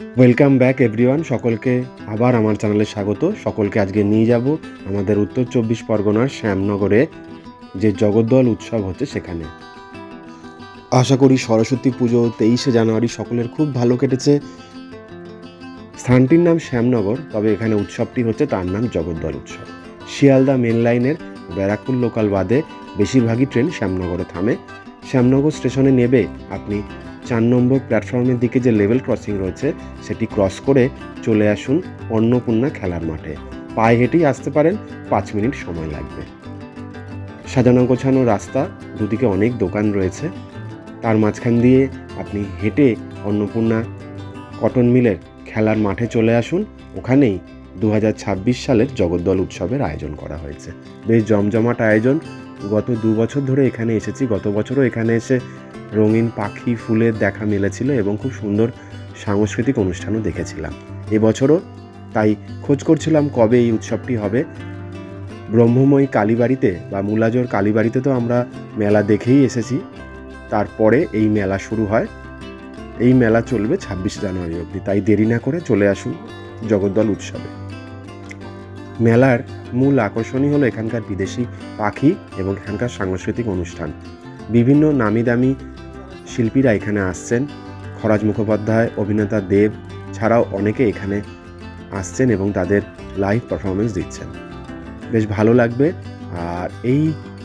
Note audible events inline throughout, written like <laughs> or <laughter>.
Welcome back everyone সকলকে আবার আমার চ্যানেলে স্বাগত। সকলকে আজকে নিয়ে যাব আমাদের উত্তর চব্বিশ পরগনার শ্যামনগরে, যে জগদ্দল উৎসব হচ্ছে সেখানে। আশা করি সরস্বতী পুজো তেইশে জানুয়ারি সকলের খুব ভালো কেটেছে। স্থানটির নাম শ্যামনগর, তবে এখানে উৎসবটি হচ্ছে তার নাম জগদ্দল উৎসব। শিয়ালদা মেন লাইনের ব্যারাকপুর লোকাল বাদে বেশিরভাগই ট্রেন শ্যামনগরে থামে। শ্যামনগর স্টেশনে নেবে আপনি চার নম্বর প্ল্যাটফর্মের দিকে যে লেভেল ক্রসিং রয়েছে, সেটি ক্রস করে চলে আসুন অন্নপূর্ণা খেলার মাঠে। পায়ে হেঁটেই আসতে পারেন, পাঁচ মিনিট সময় লাগবে। সাজানো গোছানো রাস্তা, দুদিকে অনেক দোকান রয়েছে। তার মাঝখান দিয়ে আপনি হেঁটে অন্নপূর্ণা কটন মিলের খেলার মাঠে চলে আসুন। ওখানেই দু হাজার ছাব্বিশ সালের জগদ্দল উৎসবের আয়োজন করা হয়েছে। বেশ জমজমাট আয়োজন। গত দু বছর ধরে এখানে এসেছি, গত বছরও এখানে এসে রঙিন পাখি ফুলের দেখা মিলেছিল এবং খুব সুন্দর সাংস্কৃতিক অনুষ্ঠানও দেখেছিলাম। এবছরও তাই খোঁজ করছিলাম কবে এই উৎসবটি হবে। ব্রহ্মময়ী কালীবাড়িতে বা মূলাজোর কালীবাড়িতে তো আমরা মেলা দেখেই এসেছি। তারপরে এই মেলা শুরু হয়। এই মেলা চলবে ছাব্বিশে জানুয়ারি অবধি। তাই দেরি না করে চলে আসুন জগদ্দল উৎসবে। মেলার মূল আকর্ষণই হলো এখানকার বিদেশি পাখি এবং এখানকার সাংস্কৃতিক অনুষ্ঠান। বিভিন্ন নামি দামি শিল্পীরা এখানে আসছেন। খরাজ মুখোপাধ্যায়, অভিনেতা দেব ছাড়াও অনেকে এখানে আসছেন এবং তাদের লাইভ পারফরমেন্স দিচ্ছেন। বেশ ভালো লাগবে। আর এই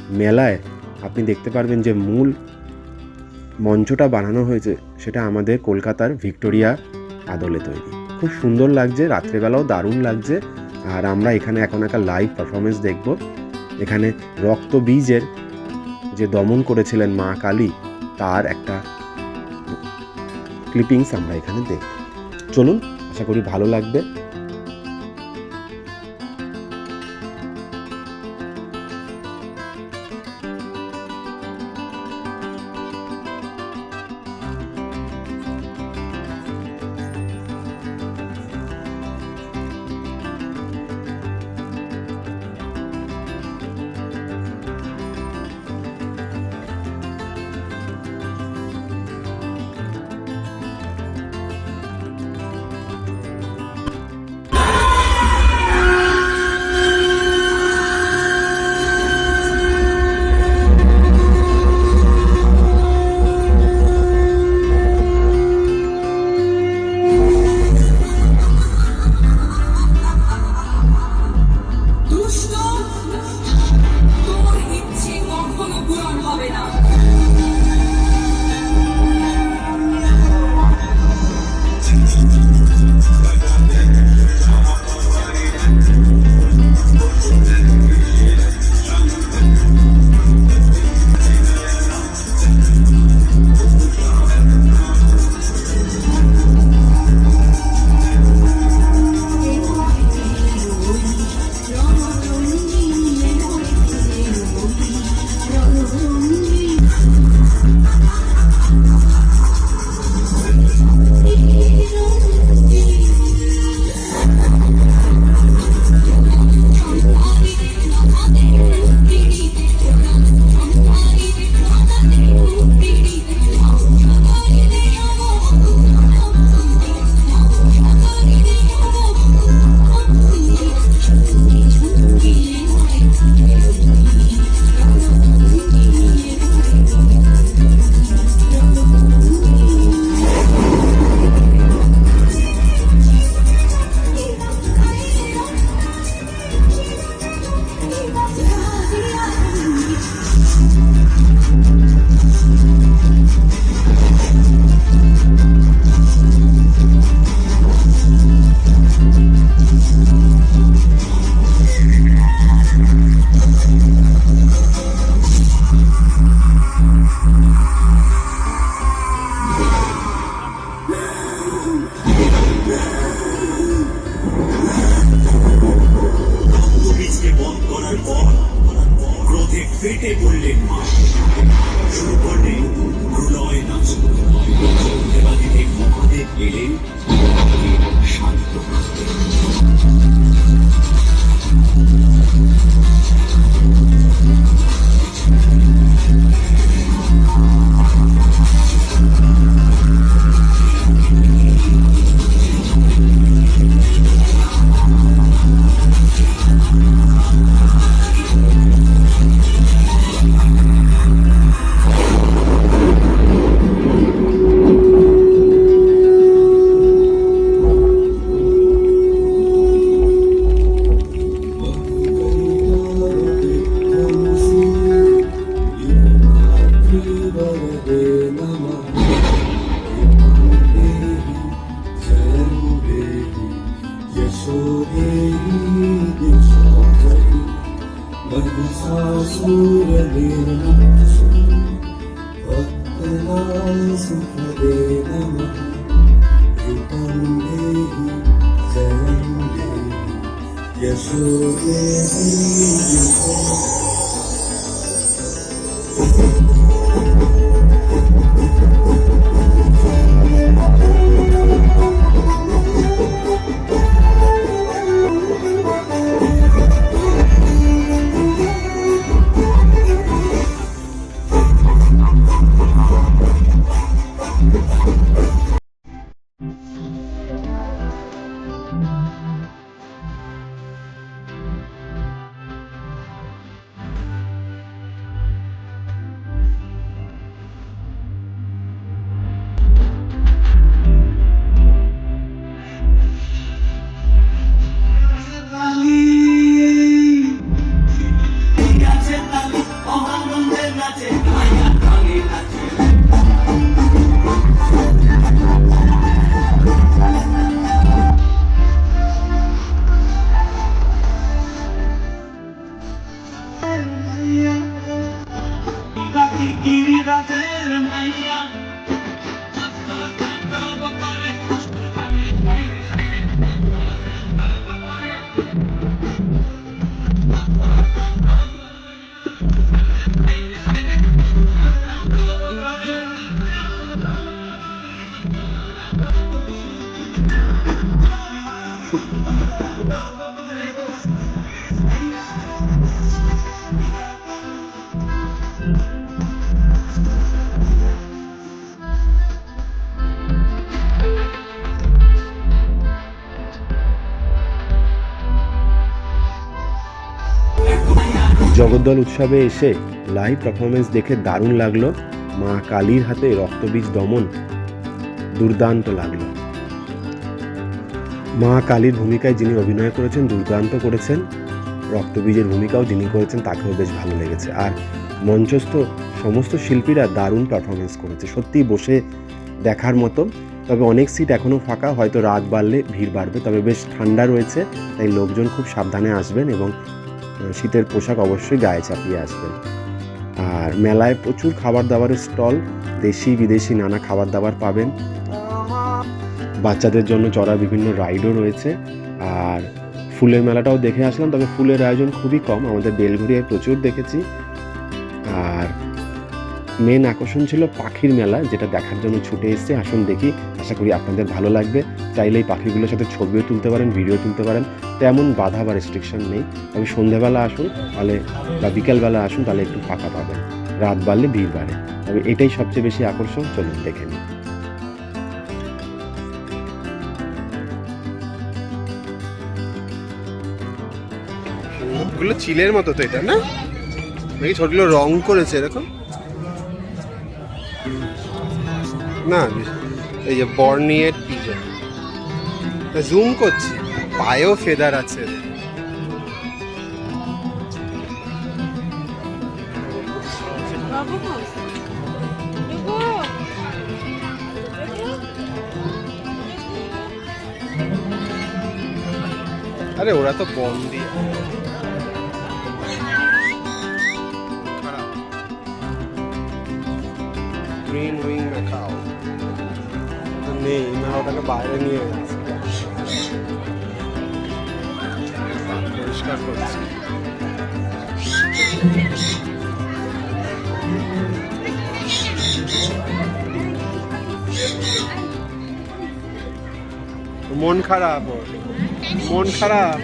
মেলায় আপনি দেখতে পারবেন যে মূল মঞ্চটা বানানো হয়েছে সেটা আমাদের কলকাতার ভিক্টোরিয়া আদলে তৈরি। খুব সুন্দর লাগছে, রাত্রেবেলাও দারুণ লাগছে। আর আমরা এখানে এখন একটা লাইভ পারফরমেন্স দেখব। এখানে রক্ত বীজের যে দমন করেছিলেন মা কালী তার একটা ক্লিপিংস আমরা এখানে দেখব। চলুন আশা করি ভালো লাগবে। ফেটে পড়লেন শুরু করলেন প্রলয় নাচ। মহাদেব এলেন শান্ত করতে। 树叶的影子。in ihrer Wellen ein Jahr. জগদ্দল উৎসবে এসে লাইভ পারফরমেন্স দেখে দারুণ লাগল। মা কালীর হাতে রক্তবীজ দমন দুর্দান্ত লাগল। মা কালীর ভূমিকায় যিনি অভিনয় করেছেন, দুর্দান্ত করেছেন। রক্তবীজের ভূমিকাও যিনি করেছেন, তাকেও বেশ ভালো লেগেছে। আর মঞ্চস্থ সমস্ত শিল্পীরা দারুণ পারফরমেন্স করেছে। সত্যিই বসে দেখার মতো। তবে অনেক সিট এখনও ফাঁকা, হয়তো রাত বাড়লে ভিড় বাড়বে। তবে বেশ ঠান্ডা রয়েছে, তাই লোকজন খুব সাবধানে আসবেন এবং শীতের পোশাক অবশ্যই গায়ে চাপিয়ে আসবেন আর মেলায় প্রচুর খাবার দাবারের স্টল, দেশি, বিদেশি নানা খাবার দাবার পাবেন। বাচ্চাদের জন্য চড়ার বিভিন্ন রাইডও রয়েছে। আর ফুলের মেলাটাও দেখে আসলাম, তবে ফুলের আয়োজন খুবই কম, আমাদের বেলঘরিয়ায় প্রচুর দেখেছি। আর মেন আকর্ষণ ছিল পাখির মেলা, যেটা দেখার জন্য ছুটে এসেছে। আসুন দেখি, আশা করি আপনাদের ভালো লাগবে। চাইলে এই পাখিগুলোর সাথে ছবিও তুলতে পারেন ভিডিও তুলতে পারেন। তেমন বাধা বা রেস্ট্রিকশন নেই। তবে সন্ধেবেলা আসুন, তাহলে বা বিকেলবেলা আসুন, তাহলে একটু ফাঁকা পাবেন। রাত বাড়লে ভিড় বাড়ে। তবে এটাই সবচেয়ে বেশি আকর্ষণ, চলুন দেখে নিন ওগুলো চিলের মতো তো এটা, না? নাকি ছোটগুলো রং করেছে, এরকম? না, এই যে বর্নিয়ের জুম করছি। পায়েও ফেদার আছে। আরে ওরা তো বন্দি। গ্রিন নেই না ওটাকে বাইরে নিয়ে গেছে। মন খারাপ মন খারাপ।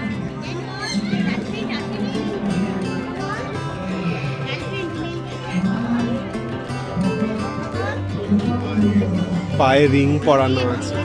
পায়ে রিং পরানো আছে।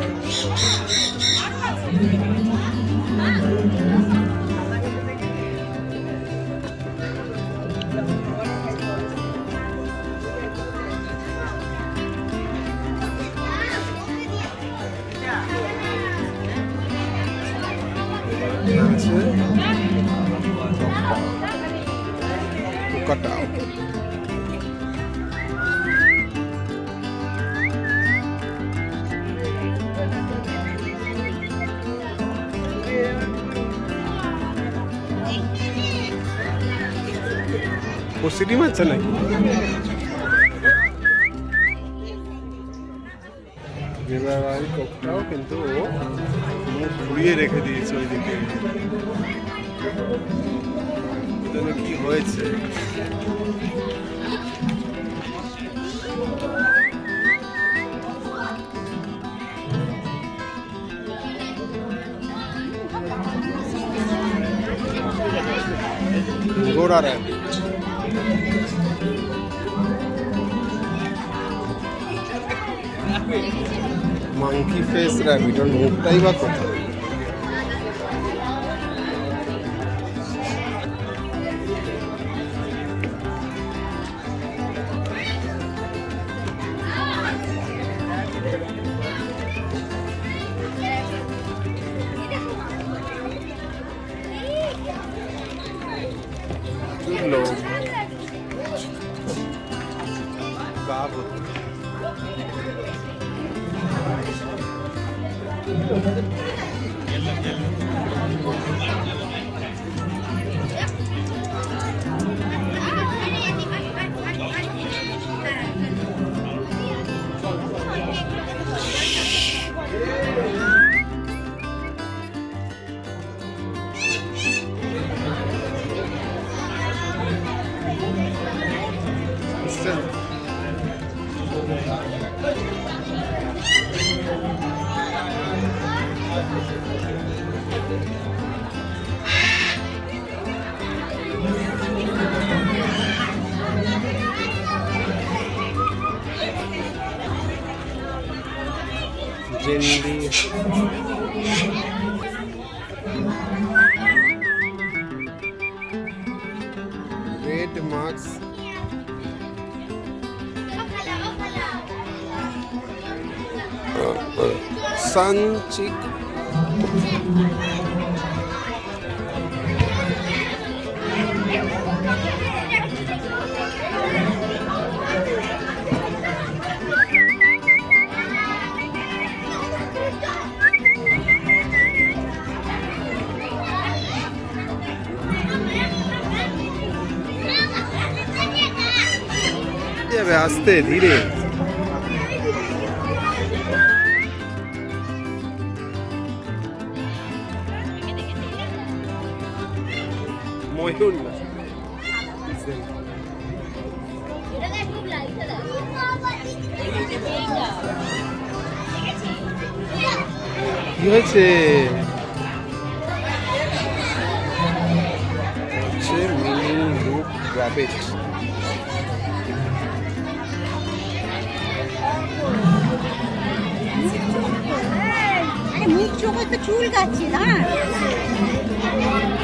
পোকাটাও ও সিটি মারছে কিন্তু ও ঘুরিয়ে রেখে দিয়েছে ওইদিকে। হয়েছে। র্যাবিট মাংকি ফেস র্যাবিট মুখটাই বা কোথায়? লোক গা hindi. marks. Max. Sun. যাবে আস্তে ধীরে। ময়ূর কি হয়েছে? Mini look rabbit 아까 줄 같이 나.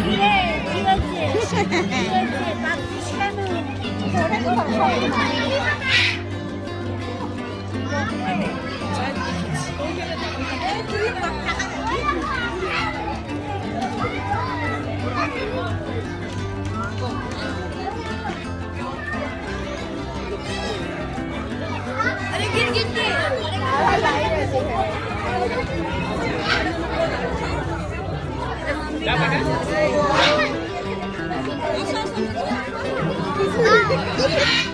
그래, 이거지. 이거지. 막, 시간은. 아니 길길길. না This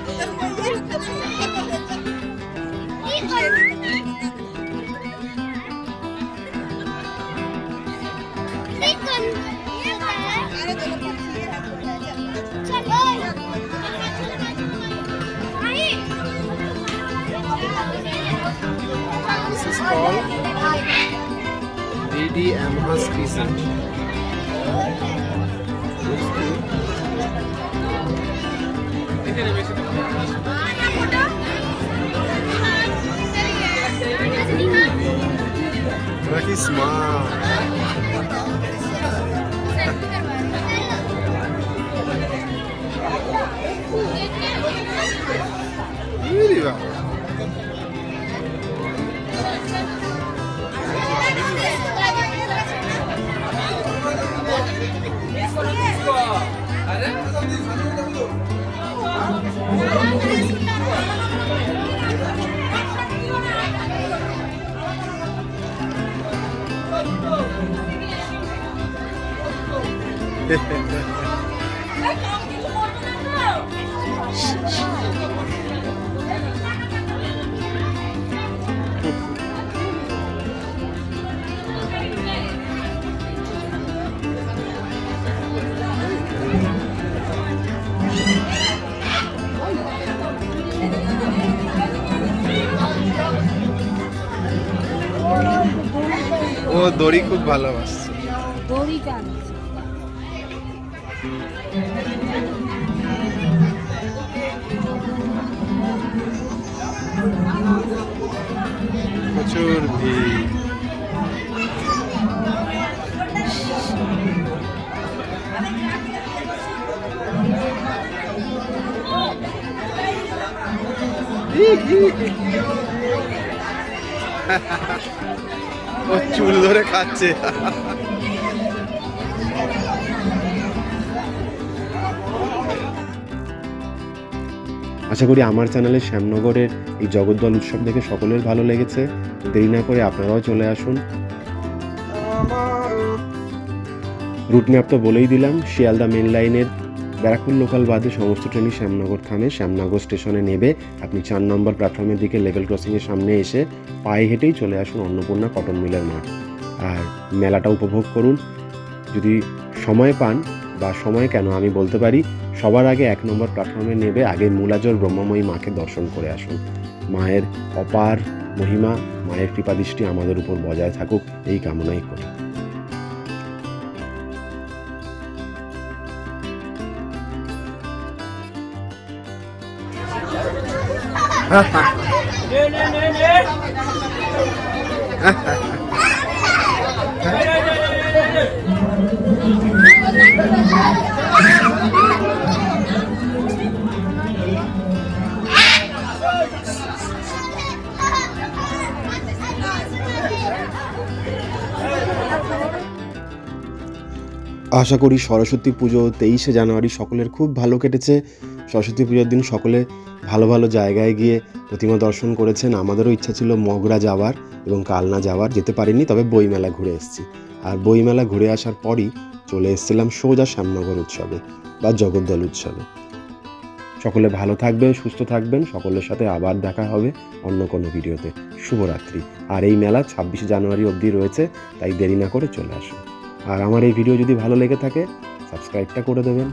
ওরা কি ও দড়ি খুব ভালোবাস। প্রচুর ভিড়। ও চুল ধরে খাচ্ছে। আশা করি আমার চ্যানেলে শ্যামনগরের এই জগদ্দল উৎসব দেখে সকলের ভালো লেগেছে। দেরি না করে আপনারাও চলে আসুন। রুট ম্যাপ তো বলেই দিলাম, শিয়ালদা মেন লাইনের ব্যারাকপুর লোকাল বাদে সমস্ত ট্রেনই শ্যামনগর থামে। শ্যামনগর স্টেশনে নেবে, আপনি চার নম্বর প্ল্যাটফর্মের দিকে লেভেল ক্রসিংয়ের সামনে এসে পায়ে হেঁটেই চলে আসুন অন্নপূর্ণা কটন মিলের মাঠ। আর মেলাটা উপভোগ করুন। যদি সময় পান বা সময় কেন আমি বলতে পারি সবার আগে এক নম্বর প্ল্যাটফর্মে নেবে আগে মূলাজল ব্রহ্মময়ী মাকে দর্শন করে আসুন। মায়ের অপার মহিমা, মায়ের কৃপাদৃষ্টি আমাদের উপর বজায় থাকুক, এই কামনাই করি। <laughs> আশা করি সরস্বতী পুজো তেইশে জানুয়ারি সকলের খুব ভালো কেটেছে। সরস্বতী পুজোর দিন সকলে ভালো ভালো জায়গায় গিয়ে প্রতিমা দর্শন করেছেন। আমাদেরও ইচ্ছা ছিল মগরা যাওয়ার এবং কালনা যাওয়ার, যেতে পারিনি, তবে বইমেলা ঘুরে এসেছি। আর বইমেলা ঘুরে আসার পরই চলে এসেছিলাম সোজা শ্যামনগর উৎসবে বা জগদ্দল উৎসবে। সকলে ভালো থাকবেন, সুস্থ থাকবেন, সকলের সাথে আবার দেখা হবে অন্য কোনো ভিডিওতে। শুভরাত্রি। আর এই মেলা ছাব্বিশে জানুয়ারি অবধি রয়েছে, তাই দেরি না করে চলে আসুন। আর আমার এই ভিডিও যদি ভালো লেগে থাকে সাবস্ক্রাইবটা করে দেবেন।